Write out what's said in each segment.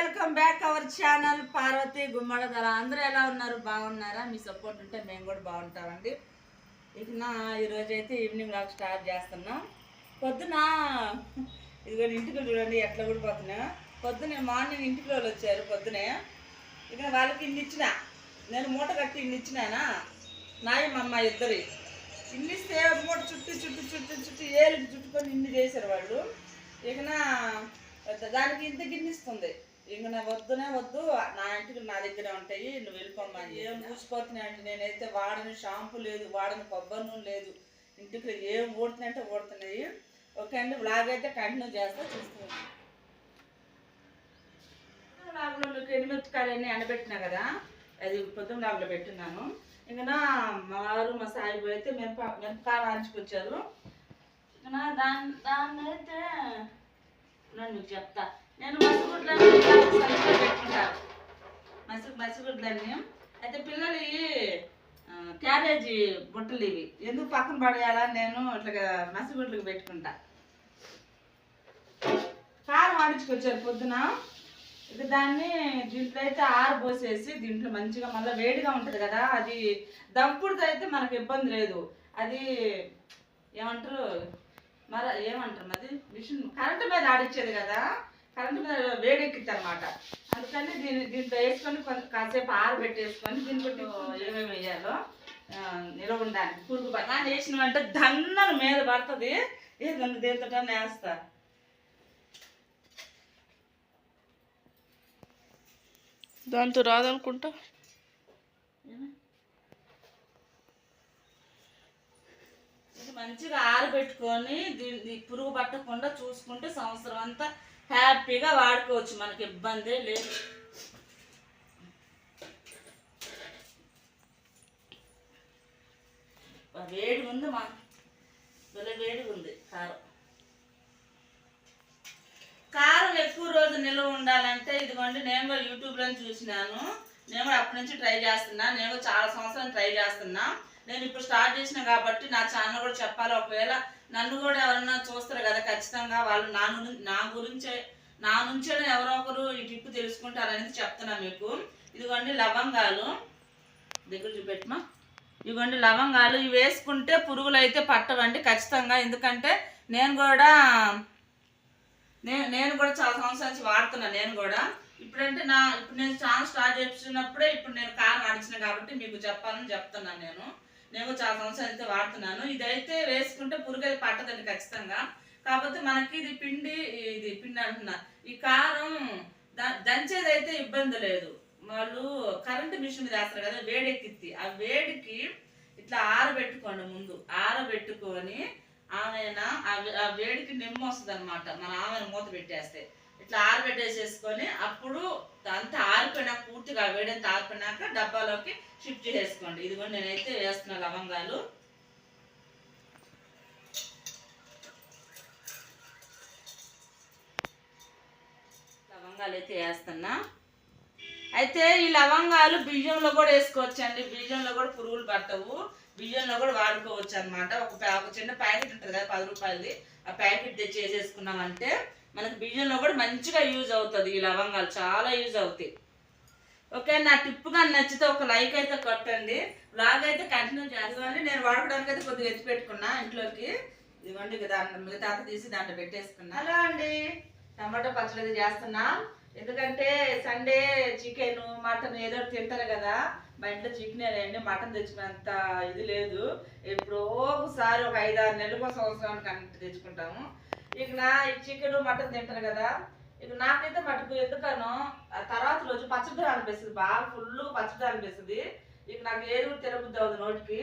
Welcome back our channel Parvathi Gummadadala. అందరూ ఎలా ఉన్నారు? బాగున్నారా? మీ సపోర్ట్ ఉంటే మేము కూడా బాగుంటామండి. ఇక నా ఈరోజు అయితే ఈవినింగ్ లాగా స్టార్ట్ చేస్తున్నాం. పొద్దున ఇదిగో ఇంటికి చూడండి ఎట్లా కూడా పోతున్నా పొద్దునే మార్నింగ్ ఇంటికి వాళ్ళు వచ్చారు పొద్దునే. ఇక వాళ్ళకి ఇన్ని ఇచ్చిన. నేను మూట కట్టి ఇన్ని ఇచ్చినానా? నాయ మా అమ్మ ఇద్దరి. ఇన్ని ఇస్తే మూట చుట్టి చుట్టి చుట్టి చుట్టి ఏళ్ళకి చుట్టుకొని ఇన్ని చేశారు వాళ్ళు. ఇకనా దానికి ఇంత గిన్నిస్తుంది ఇంక నా వద్దునే వద్దు నా ఇంటికి నా దగ్గరే ఉంటాయి నువ్వు వెళ్ళిపోమ్మా ఏం పూసిపోతున్నాయి అంటే నేనైతే వాడని షాంపూ లేదు వాడని కొబ్బరి నూనె లేదు. ఇంటికి ఏం ఊడుతున్నాయంటే ఊడుతున్నాయి. ఓకే అండి బ్లాగ్ అయితే కంటిన్యూ చేస్తా చూస్తున్నాను లాగులో మీకు ఎనిమిరపకాయలన్నీ ఎండబెట్టినా కదా అది పొద్దున్న లాగులో పెట్టున్నాను. ఇంకా నా మా వారు మా సాయిబు అయితే మిరప మిరపకాయలు ఆంచుకొచ్చారు ఇక నా దాన్ని దాన్ని అయితే నేను మీకు చెప్తా. నేను మసిగుడ్లన్నీ సరిగ్గా పెట్టుకుంటా. మసి మసిగుడ్లన్నీ అయితే పిల్లలు ఇవి, క్యారేజీ బుట్టలు ఇవి. ఎందుకు పక్కన పడేయాలా? నేను ఇట్లా మసిగుడ్లకు పెట్టుకుంటా. కారం ఆడించుకొచ్చారు పొద్దున. ఇక దాన్ని దీంట్లో అయితే ఆరుపోసేసి దీంట్లో మంచిగా మళ్ళీ వేడిగా ఉంటుంది కదా అది దంపుడుతో అయితే మనకు ఇబ్బంది లేదు. అది ఏమంటారు? మర ఏమంటారు అది మిషన్ కరెంటు మీద ఆడిచ్చేది కదా. కరెంటు మీద వేడెక్కిద్ది అనమాట అందుకని దీని దీంట్లో వేసుకొని కొంత కాసేపు ఆరబెట్టేసుకొని దీంట్లో ఏమేమి వేయాలో? నిలవ ఉండడానికి పురుగు పట్ల వేసినవంటే దన్నను మీద పడుతుంది. ఏదన్నా దీంతో వేస్తా. దాంతో రాదనుకుంటా. మంచిగా ఆరబెట్టుకొని దీన్ని పురుగు పట్టకుండా చూసుకుంటే సంవత్సరం అంతా హ్యాపీగా వాడుకోవచ్చు మనకి ఇబ్బంది లేదు. వేడి ఉంది మా భలే వేడిగా ఉంది కారం. కారం ఎక్కువ రోజు నిల్వ ఉండాలంటే ఇదిగోండి నేను కూడా యూట్యూబ్లో చూసినాను. నేను కూడా అప్పటి నుంచి ట్రై చేస్తున్నా. నేను చాలా సంవత్సరాలు ట్రై చేస్తున్నా. నేను ఇప్పుడు స్టార్ట్ చేసిన కాబట్టి నా ఛానల్ కూడా చెప్పాలి. ఒకవేళ నన్ను కూడా ఎవరన్నా చూస్తారు కదా ఖచ్చితంగా వాళ్ళు నా ను- నా గురించే నా నుంచే ఎవరో ఒకరు ఈ టిప్ తెలుసుకుంటారనేది చెప్తున్నా మీకు. ఇదిగోండి లవంగాలు. దగ్గర చూపెట్టమా? ఇదిగోండి లవంగాలు. ఇవి వేసుకుంటే పురుగులు అయితే పట్టవండి ఖచ్చితంగా. ఎందుకంటే నేను కూడా నేను నేను కూడా చాలా సంవత్సరాల నుంచి వాడుతున్నాను నేను కూడా. ఇప్పుడంటే నా ఇప్పుడు నేను ఛాన్స్ స్టార్ట్ చేస్తున్నప్పుడే ఇప్పుడు నేను కారం ఆడించిన కాబట్టి మీకు చెప్పాలని చెప్తున్నాను నేను. నేను చాలా సంవత్సరాలు అయితే వాడుతున్నాను. ఇదైతే వేసుకుంటే పురుగు పట్టదండి ఖచ్చితంగా. కాకపోతే మనకి ఇది పిండి ఇది పిండి అంటున్నా. ఈ కారం దంచేదైతే ఇబ్బంది లేదు. వాళ్ళు కరెంటు మిషన్ మీద వేస్తారు కదా వేడెక్కిద్ది. ఆ వేడికి ఇట్లా ఆరబెట్టుకోండి ముందు. ఆరబెట్టుకొని ఆమెన ఆ ఆ వేడికి నిమ్మ వస్తుంది అనమాట మన ఆమెను మూత పెట్టేస్తే. ఇట్లా ఆరబెట్టేసేసుకొని అప్పుడు అంతా ఆరిపోయినాక పూర్తిగా వేడిని వేడంతా ఆరిపోయినాక డబ్బాలోకి షిఫ్ట్ చేసుకోండి ఇదిగోండి నేనైతే వేస్తున్నా లవంగాలు. లవంగాలు అయితే వేస్తున్నా. అయితే ఈ లవంగాలు బియ్యంలో కూడా వేసుకోవచ్చు అండి బియ్యంలో కూడా పురుగులు పట్టవు బియ్యంలో కూడా వాడుకోవచ్చు అనమాట ఒక ఒక చిన్న ప్యాకెట్ ఉంటుంది కదా పది రూపాయలది. ఆ ప్యాకెట్ తెచ్చి వేసేసుకున్నామంటే మనకి బియ్యంలో కూడా మంచిగా యూజ్ అవుతుంది ఈ లవంగాలు చాలా యూజ్ అవుతాయి. ఓకే నా టిప్ కానీ నచ్చితే ఒక లైక్ అయితే కొట్టండి. బ్లాగ్ అయితే కంటిన్యూ చేస్తామండి నేను వాడుకోవడానికి అయితే కొద్దిగా ఎత్తి పెట్టుకున్నా ఇంట్లోకి. ఇదిగోండి దాంట్లో మిగతా తీసి దాంట్లో పెట్టేసుకున్నా. హలో అండి. టమాటో పచ్చడి అయితే చేస్తున్నా. ఎందుకంటే సండే చికెన్ మటన్ ఏదో ఒకటి తింటారు కదా. మా ఇంట్లో చికెన్ అండి మటన్ తెచ్చుకునేంత ఇది లేదు. ఎప్పుడో ఒకసారి ఒక ఐదు ఆరు నెలలకు ఒక సంవత్సరానికి అంత తెచ్చుకుంటాము. ఇక నా చికెన్ మటన్ తింటారు కదా. ఇక నాకైతే మటుకు ఎందుకనో ఆ తర్వాత రోజు పచ్చడి అనిపిస్తుంది. బాగా ఫుల్ పచ్చడి అనిపిస్తుంది. ఇక నాకు ఏది కూడా అవుతుంది నోటికి.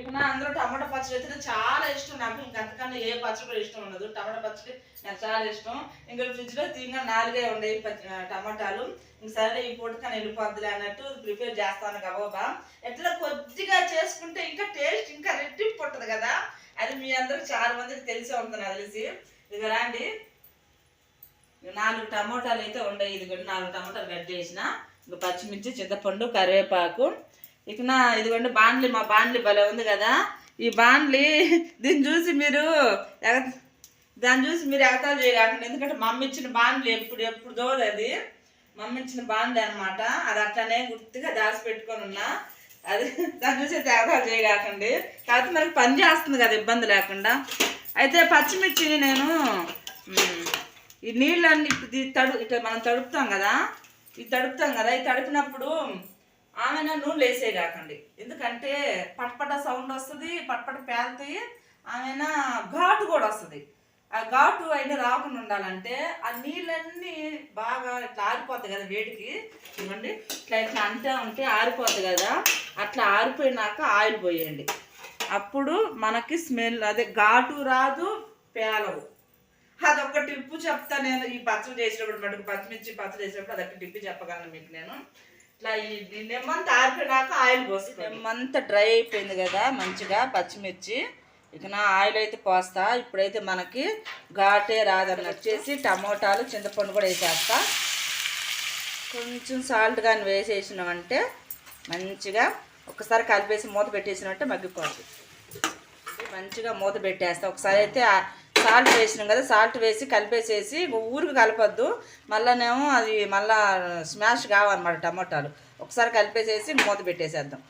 ఇక నా అందరూ టమాటా పచ్చడి అయితే చాలా ఇష్టం. నాకు ఇంక అంతకన్నా ఏ పచ్చడి కూడా ఇష్టం ఉండదు. టమాటా పచ్చడి నాకు చాలా ఇష్టం. ఇంకా ఫ్రిడ్జ్లో లో నాలుగే ఉండేవి టమాటాలు. ఇంక సరే ఈ పూటకని వెళ్ళిపోద్దులే అన్నట్టు ప్రిపేర్ చేస్తాను గబోబా ఎట్లా కొద్దిగా చేసుకుంటే ఇంకా టేస్ట్ ఇంకా రెట్టింపు ఉంటుంది కదా. అది మీ అందరూ చాలా మందికి తెలిసే ఉంటుంది నాకు తెలిసి. ఇక రాండి. నాలుగు టమోటాలు అయితే ఉండవు ఇదిగోండి నాలుగు టమోటాలు కట్ చేసిన. ఇంకా పచ్చిమిర్చి చింతపండు కరివేపాకు. ఇక నా ఇదిగోండి బాండ్లి మా బాండ్లి భలే ఉంది కదా. ఈ బాండ్లి దీన్ని చూసి మీరు ఎగ- దాన్ని చూసి మీరు ఎగతాలు చేయకండి. ఎందుకంటే మమ్మీ ఇచ్చిన బాండ్లు ఎప్పుడు ఎప్పుడు దోదు అది మమ్మీ ఇచ్చిన బాండి అనమాట అది అట్లానే గుర్తుగా దాచి పెట్టుకొని ఉన్నా. అది దాన్ని చూసి తేడాలు చేయగాకండి. కాకపోతే మనకి పని చేస్తుంది కదా ఇబ్బంది లేకుండా. అయితే పచ్చిమిర్చిని నేను ఈ నీళ్ళన్నీ తడు ఇట్లా మనం తడుపుతాం కదా ఇది తడుపుతాం కదా ఇది తడిపినప్పుడు ఆమె నూనె వేసే కాకండి ఎందుకంటే పట్పట సౌండ్ వస్తుంది పట్పట పేలుతాయి ఆమెన ఘాటు కూడా వస్తుంది. ఆ ఘాటు అయినా రాకుండా ఉండాలంటే ఆ నీళ్ళన్నీ బాగా ఇట్లా ఆరిపోతాయి కదా వేడికి. ఇవ్వండి. ఇట్లా ఇట్లా అంటే ఉంటే ఆరిపోతుంది కదా. అట్లా ఆరిపోయినాక ఆయిల్ పోయండి. అప్పుడు మనకి స్మెల్ అదే ఘాటు రాదు పేలవు. అదొక టిప్పు చెప్తా నేను ఈ పచ్చడి చేసినప్పుడు మటుకు పచ్చిమిర్చి పచ్చడి చేసినప్పుడు అదొక టిప్పు చెప్పగలను మీకు నేను. ఇట్లా ఈ నిమ్మంత ఆరిపోయినాక ఆయిల్ పోస్తుంది నిమ్మంత డ్రై అయిపోయింది కదా మంచిగా పచ్చిమిర్చి. ఇక నా ఆయిల్ అయితే పోస్తా. ఇప్పుడైతే మనకి ఘాటే రాదని వచ్చేసి టమోటాలు చింతపండు కూడా వేసేస్తా. కొంచెం సాల్ట్ కానీ వేసేసినామంటే మంచిగా ఒకసారి కలిపేసి మూత పెట్టేసినట్టే మగ్గిపోద్ది మంచిగా మూత పెట్టేస్తాం. ఒకసారి అయితే సాల్ట్ వేసినాం కదా సాల్ట్ వేసి కలిపేసేసి ఊరికి కలపద్దు. మళ్ళీనేమో అది మళ్ళా స్మాష్ కావన్నమాట టమోటాలు. ఒకసారి కలిపేసేసి మూత పెట్టేసేద్దాం.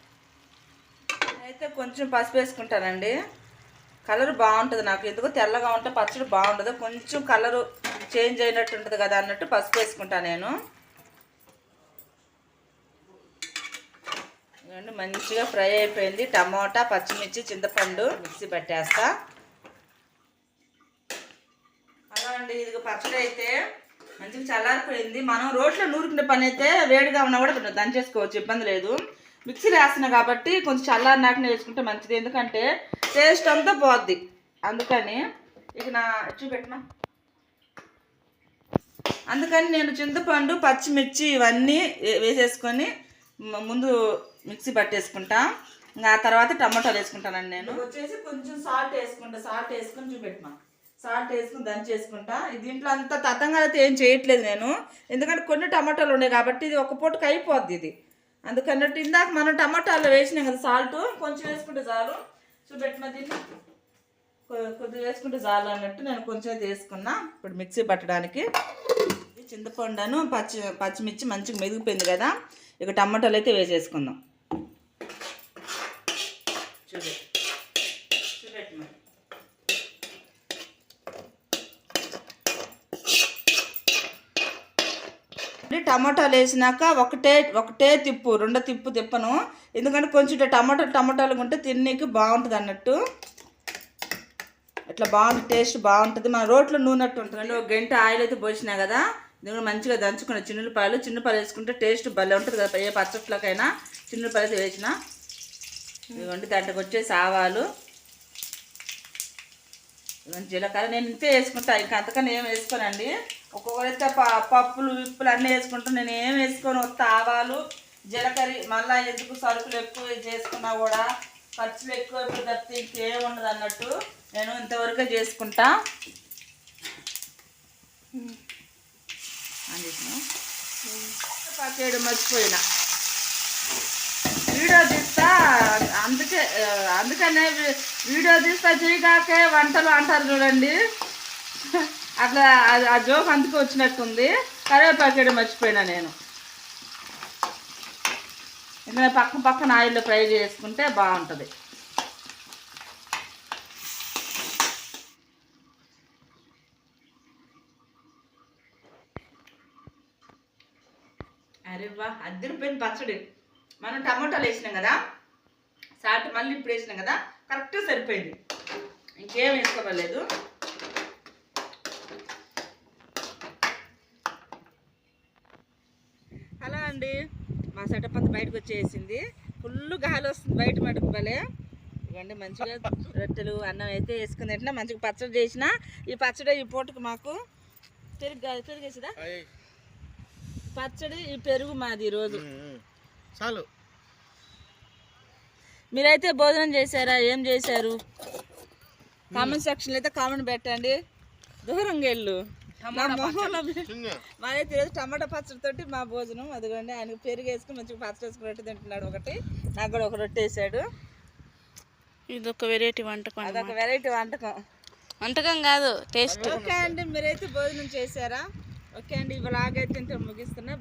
అయితే కొంచెం పసుపు వేసుకుంటానండి. కలర్ బాగుంటుంది నాకు. ఎందుకో తెల్లగా ఉంటే పచ్చడి బాగుంటుంది కొంచెం కలరు చేంజ్ అయినట్టు ఉంటుంది కదా అన్నట్టు పసుపు వేసుకుంటాను నేను. ఇదిగోండి మంచిగా ఫ్రై అయిపోయింది. టమోటా పచ్చిమిర్చి చింతపండు మిక్సీ పెట్టేస్తా. అలా అండి ఇది పచ్చడి అయితే మంచిగా చల్లారిపోయింది. మనం రోట్లో నూరుకునే పని అయితే వేడిగా ఉన్నా కూడా దంచేసుకోవచ్చు ఇబ్బంది లేదు. మిక్సీ వేస్తున్నా కాబట్టి కొంచెం చల్లారినాకనే వేసుకుంటే మంచిది. ఎందుకంటే టేస్ట్ అంతా పోద్ది. అందుకని ఇక నా చూపెట్టినా అందుకని నేను చింతపండు పచ్చిమిర్చి ఇవన్నీ వేసేసుకొని ముందు మిక్సీ పట్టేసుకుంటా. ఇంకా ఆ తర్వాత టమాటాలు వేసుకుంటానండి నేను. వచ్చేసి కొంచెం సాల్ట్ వేసుకుంటా. సాల్ట్ వేసుకొని చూపెట్టమా. సాల్ట్ వేసుకుని దంచేసుకుంటా ఇది దీంట్లో అంత తతంగా అయితే ఏం చేయట్లేదు నేను. ఎందుకంటే కొన్ని టమాటాలు ఉన్నాయి కాబట్టి ఇది ఒక పూటకి అయిపోద్ది ఇది. అందుకన్నట్టు ఇందాక మనం టమాటాలు వేసినాం కదా సాల్ట్. కొంచెం వేసుకుంటే చాలు. చూపెట్టమా దీన్ని. కొద్దిగా వేసుకుంటే చాలు అన్నట్టు నేను కొంచెం వేసుకున్నా. ఇప్పుడు మిక్సీ పట్టడానికి చింతపండును పచ్చి పచ్చిమిర్చి మంచిగా మెదిగిపోయింది కదా. ఇక టమాటాలు అయితే వేసేసుకుందాం. చూడు చూపెట్టు మరి. టమాటాలు వేసినాక ఒకటే ఒకటే తిప్పు రెండో తిప్పు తిప్పను. ఎందుకంటే కొంచెం టమాటాలు టమాటాలు ఉంటే తిన్నీకి బాగుంటుంది అన్నట్టు. ఇట్లా బాగుంటుంది టేస్ట్ బాగుంటుంది. మన రోట్లో నూనెట్టు ఉంటుంది. ఒక గంట ఆయిల్ అయితే పోసినా కదా దీన్ని మంచిగా దంచుకున్న చిన్నులపాయలు. చిన్నపాయలు వేసుకుంటే టేస్ట్ భలే ఉంటుంది కదా ఏ పచ్చట్లకైనా చిన్నులపాయలు అయితే వేసిన. ఇదిగోండి దాంట్లోకి వచ్చేసి ఆవాలు. ఇవన్నీ జీలకర్ర. నేను ఇంతే వేసుకుంటా ఇంకా అంతకన్నా ఏం వేసుకోనండి. ఒక్కొక్కరైతే పప్పులు విప్పులు అన్నీ వేసుకుంటా నేను ఏం వేసుకొని వస్తా ఆవాలు జీలకర్ర. మళ్ళీ ఎందుకు సరుకులు ఎక్కువ చేసుకున్నా కూడా ఖర్చులు ఎక్కువ ఇప్పుడు తప్పితే ఇంకేం ఉండదు అన్నట్టు నేను ఇంతవరకే చేసుకుంటా. అని చెప్పిన. పాకేయడం మర్చిపోయినా. వీడియో అందుకనే వీడియో తీస్తా చేయగాకే వంటలు అంటారు చూడండి. అట్లా ఆ- ఆ జోక్ అందుకు వచ్చినట్టుంది. కరివేపాకేయడం మర్చిపోయినా నేను. ఇంకా పక్క పక్కన ఆయిల్లో ఫ్రై చేసుకుంటే బాగుంటుంది. అరే వా అద్దరిపోయింది పచ్చడి. మనం టమాటాలు వేసినాం కదా? సాల్ట్ మళ్ళీ ఇప్పుడు వేసినాం కదా కరెక్ట్ సరిపోయింది. ఇంకేం వేసుకోవలేదు హలో అండి మా సెటప్ అంతా బయటకు వచ్చేసింది. ఫుల్ గాలి వస్తుంది బయట మటుకు భలే. ఇవ్వండి మంచిగా రొట్టెలు అన్నం అయితే వేసుకుని తింటున్నా మంచిగా పచ్చడి చేసిన ఈ పచ్చడి ఈ పూటకు మాకు పెరుగు పెరుగు వేసిదా? పచ్చడి ఈ పెరుగు మాది ఈరోజు చాలు. మీరైతే భోజనం చేశారా? ఏం చేశారు? కామెంట్ సెక్షన్లో అయితే కామెంట్ పెట్టండి. దూరంగా వెళ్ళు. మాదైతే ఈరోజు టమాటా పచ్చడి తోటి మా భోజనం. అదిగోండి ఆయన పెరుగు వేసుకుని మంచిగా పచ్చడి వేసుకుని రొట్టె తింటున్నాడు ఒకటి. నాకు కూడా ఒక రొట్టె వేసాడు. ఇది ఒక వెరైటీ వంటకం అదొక వెరైటీ వంటకం. వంటకం కాదు టేస్ట్ ఓకే అండి మీరైతే భోజనం చేశారా? ఓకే అండి ఇవాళ ఆగైతే ఇంత ముగిస్తాను